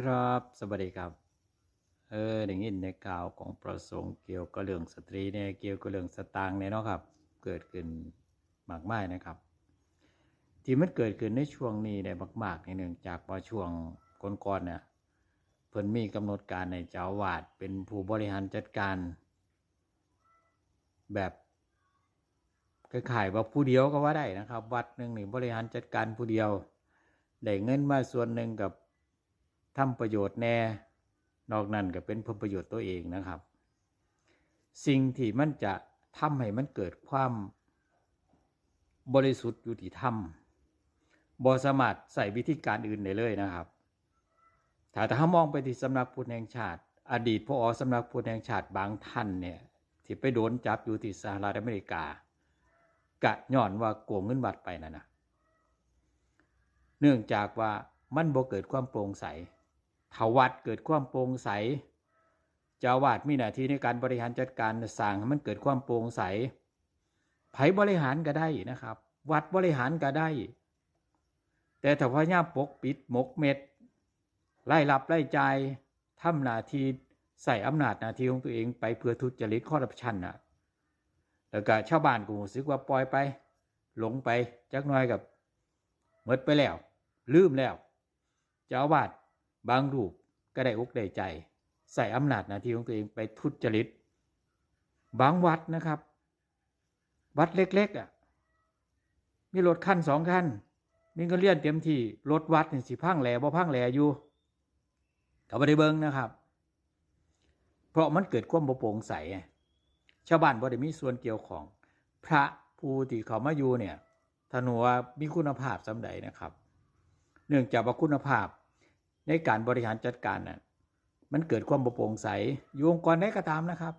ครับสวัสดีครับ เออได้ยินในข่าวของประสงค์เกี่ยวกับเรื่องสตรีเนี่ยเกี่ยวกับเรื่องสตางค์เนี่ยเนาะครับ เกิดขึ้นมากมายนะครับ ที่มันเกิดขึ้นในช่วงนี้ได้มากๆในเนื่งจากว่าช่วงก่อนๆเนี่ยเพิ่นมีกำหนดการในเจ้าวาดเป็นผู้บริหารจัดการ แบบคล้ายๆว่าผู้เดียวก็ว่าได้นะครับ วัดหนึ่งนี่บริหารจัดการผู้เดียวได้เงินมาส่วนหนึ่งกับ ทำประโยชน์แน่ นอกนั้นก็เป็นผลประโยชน์ตัวเองนะครับ สิ่งที่มันจะทำให้มันเกิดความบริสุทธิ์ยุติธรรมบอสามารถใส่วิธีการอื่นได้เลยนะครับถ้าถ้ามองไปที่สำนักพุทธแห่งชาติ อดีตพออสำนักพุทธแห่งชาติบางท่านเนี่ยที่ไปโดนจับอยู่ที่สหรัฐอเมริกากะย้อนว่าโกงเงินวัดไปนั่นนะ เนื่องจากว่ามันบ่เกิดความโปร่งใส ถวัดเกิดความโปร่งใสเจ้าวาดมีหน้าที่ในการบริหารจัดการสร้างให้มันเกิดความโปร่งใสไผบริหารก็ได้นะครับ วัดบริหารก็ได้ แต่ถ้าพญาปกปิดหมกเม็ดไล่รับไล่ใจทำหน้าที่ใส่อำนาจหน้าที่ของตัวเองไปเพื่อทุจริตคอร์รัปชันน่ะแล้วก็ชาวบ้านก็รู้สึกว่าปล่อยไป หลงไปจักน้อยกับหมดไปแล้ว ลืมแล้วเจ้าวาด บางรูปก็ได้อกได้ใจ ใส่อำนาจหน้าที่ของตัวเองไปทุจริต บางวัดนะครับ วัดเล็กๆอะมีรถขั้นสองขั้นมีเงินเลี้ยนเต็มที่รถวัดนี่สิพังแหล่บ่พังแหล่อยู่เขาไม่ได้เบิงนะครับ เพราะมันเกิดความบ่โปร่งใสชาวบ้านบ่ได้มีส่วนเกี่ยวของ พระผู้ที่เขามาอยู่เนี่ยถนูว่ามีคุณภาพสำใดนะครับ เนื่องจากว่าคุณภาพ ในการบริหารจัดการน่ะมันเกิดความบโปร่งใสอยู่องค์กรไหนก็ตามนะครับ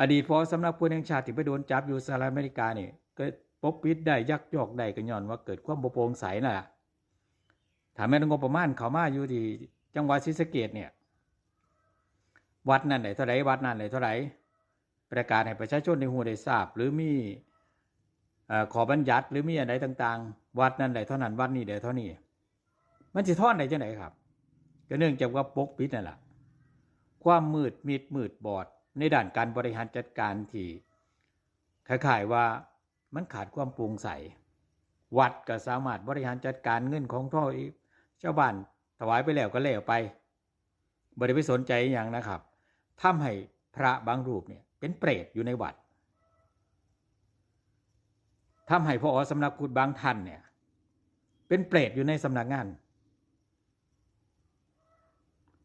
อดีตพอสำนักพุทธแห่งชาติที่ไปโดนจับอยู่สหรัฐอเมริกานี่ก็ปกปิดได้ยักยอกได้ก็ย้อนว่าเกิดความบโปร่งใสน่ะถามแม่นงบประมาณเขามาอยู่ที่จังหวัดศรีสะเกดเนี่ยวัดนั่นไหนเท่าไรวัดนั่นไหนเท่าไรประกาศให้ประชาชนในหูได้ทราบ หรือมีอขอบัญญัติหรือมีอะไรต่าง ๆ วัดนั่นไหนเท่านั้นวัดนี้เดี๋ยวเท่านี้ มันจะทอดไหนจังไหนครับ ก็เนื่องจากว่าปกปิดนั่นแหละความมืดมิดมืดบอด ในด้านการบริหารจัดการที่คล้ายๆว่ามันขาดความโปร่งใส วัดก็สามารถบริหารจัดการเงินของท่อชาบ้านถวายไปแล้วก็แล้วไปบริไปสนใจอย่างนะครับทำให้พระบางรูปเนี่ยเป็นเปรตอยู่ในวัดทำให้พอสำนักพุทธบางท่านเนี่ยเป็นเปรตอยู่ในสำนักงาน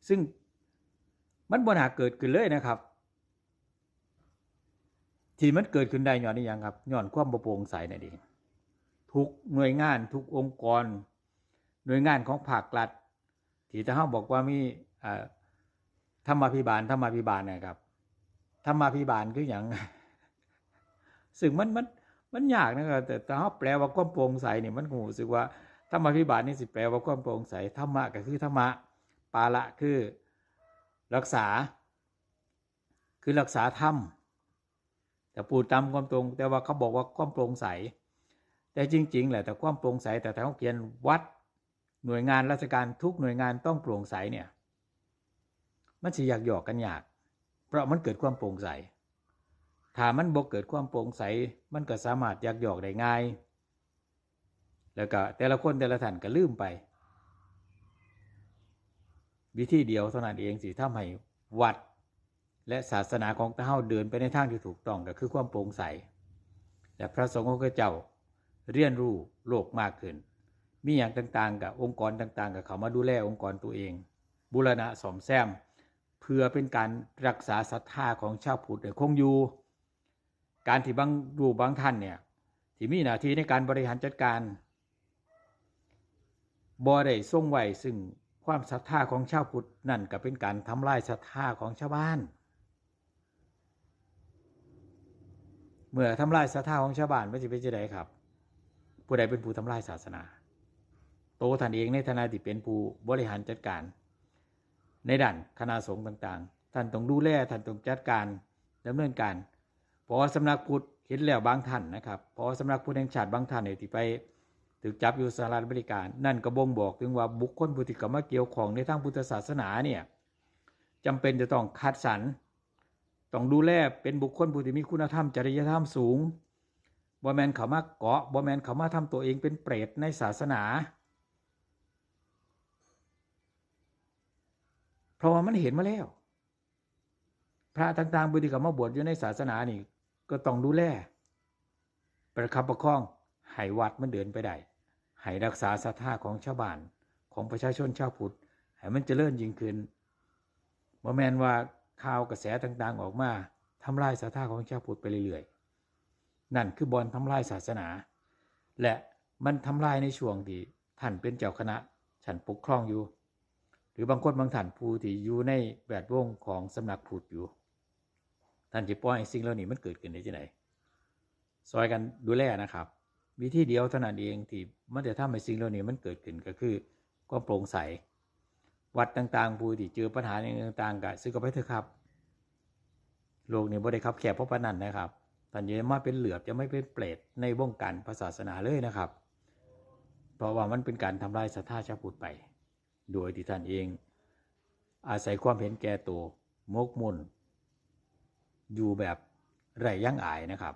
ซึ่งมันบนหาเกิดขึ้นเลยนะครับ ที่มันเกิดขึ้นได้ย้อนนี่ยังครับย้อนความบโปร่งใสนั่นเองทุกหน่วยงานทุกองค์กร หน่วยงานของภาครัฐที่ถ้าเขาบอกว่ามีธรรมาภิบาลธรรมาภิบาลนะครับธรรมาภิบาลคืออย่างซึ่งมันมันมันยากนะครับแต่ถ้าเขาแปลว่าความโปร่งใสเนี่ยมันคงรู้สึกว่าธรรมาภิบาลนี่สิแปลว่าความโปร่งใสธรรมะก็คือธรรมะ ปาละคือรักษา คือรักษาธรรมแต่ปูดตามความตรง แต่ว่าเขาบอกว่าความโปร่งใส แต่จริง ๆแหละแต่ความโปร่งใสแต่ถ้าเขาเขียนวัดหน่วยงานราชการทุกหน่วยงานต้องโปร่งใสเนี่ย มันสิอยากหยอกกันอยาก เพราะมันเกิดความโปร่งใสถ้ามันบกเกิดความโปร่งใส มันก็สามารถอยากหยอกได้ง่าย แล้วก็แต่ละคนแต่ละท่านก็ลืมไป วิธีเดียวเท่านั้นเองสิทำให้วัด และศาสนาของเฮาเดินไปในทางที่ถูกต้องก็คือความโปร่งใสและพระสงฆ์ของเจ้าเรียนรู้โลกมากขึ้น มีอย่างต่างๆ กับองค์กรต่างๆ กับเขามาดูแลองค์กรตัวเอง บูรณะสมแซม เพื่อเป็นการรักษาศรัทธาของชาวพุทธคงอยู่ การที่บางรูปบางท่านเนี่ยที่มีหน้าที่ในการบริหารจัดการบ่ได้ทรงไว้ซึ่ง ความศรัทธาของชาวพุทธนั่นก็เป็นการทำลายศรัทธาของชาวบ้าน เมื่อทำลายศรัทธาของชาวบ้านไม่ใช่เป็นจะไดครับ ผู้ใดเป็นผู้ทำลายศาสนา โตท่านเองในฐานะที่เป็นผู้บริหารจัดการ ในด้านคณะสงฆ์ต่างๆ ท่านต้องดูแลท่านต้องจัดการดำเนินการพอสำนักพุทธเห็นแล้วบางท่านนะครับพอสำนักพุทธแห่งชาติบางท่านเนี่ยที่ไป ถูกจับอยู่สหรัฐอเมริกานั่นก็บ่งบอกถึงว่าบุคคลผู้ที่เข้ามาเกี่ยวของในทางพุทธศาสนาเนี่ยจำเป็นจะต้องคัดสรรต้องดูแลเป็นบุคคลผู้ที่มีคุณธรรมจริยธรรมสูงบ่แมนเขามาเกาะบ่แมนเขามาทำตัวเองเป็นเปรตในศาสนา เพราะว่ามันเห็นมาแล้ว พระต่างๆบุตรเขามาบวชอยู่ในศาสนานี่ ก็ต้องดูแลประคับประคองให้วัดมันเดินไปได้ ให้รักษาศรัทธาของชาวบ้านของประชาชนชาวพุทธให้มันเจริญยิ่งขึ้นบ่แมนว่าข่าวกระแสต่างๆออกมาทำลายศรัทธาของชาวพุทธไปเรื่อยๆ นั่นคือบอลทำลายศาสนา และมันทำลายในช่วงที่ท่านเป็นเจ้าคณะฉันปกครองอยู่ หรือบางคนบางท่านผู้ที่อยู่ในแวดวงของสำนักพุทธอยู่ ท่านจะปล่อยให้สิ่งเหล่านี้มันเกิดขึ้นได้ที่ไหนซอยกันดูแลนะครับ วิธีเดียวเท่านั้นเองที่มันจะทำให้สิ่งเหล่านี้มันเกิดขึ้นก็คือความโปร่งใส วัดต่างๆ ผู้ที่เจอปัญหาอย่างต่างๆก็ซื้อกับไปเถอะครับ โลกนี้บ่ได้ครับแคบเพราะปานนั้นนะครับท่านจะมาเป็นเหลือบจะไม่เป็นเปรตในวงการศาสนาเลยนะครับ เพราะว่ามันเป็นการทำลายศรัทธาชาวพุทธไป โดยที่ท่านเอง อาศัยความเห็นแก่ตัวมกมุ่นอยู่แบบไร้ยั่งอายนะครับ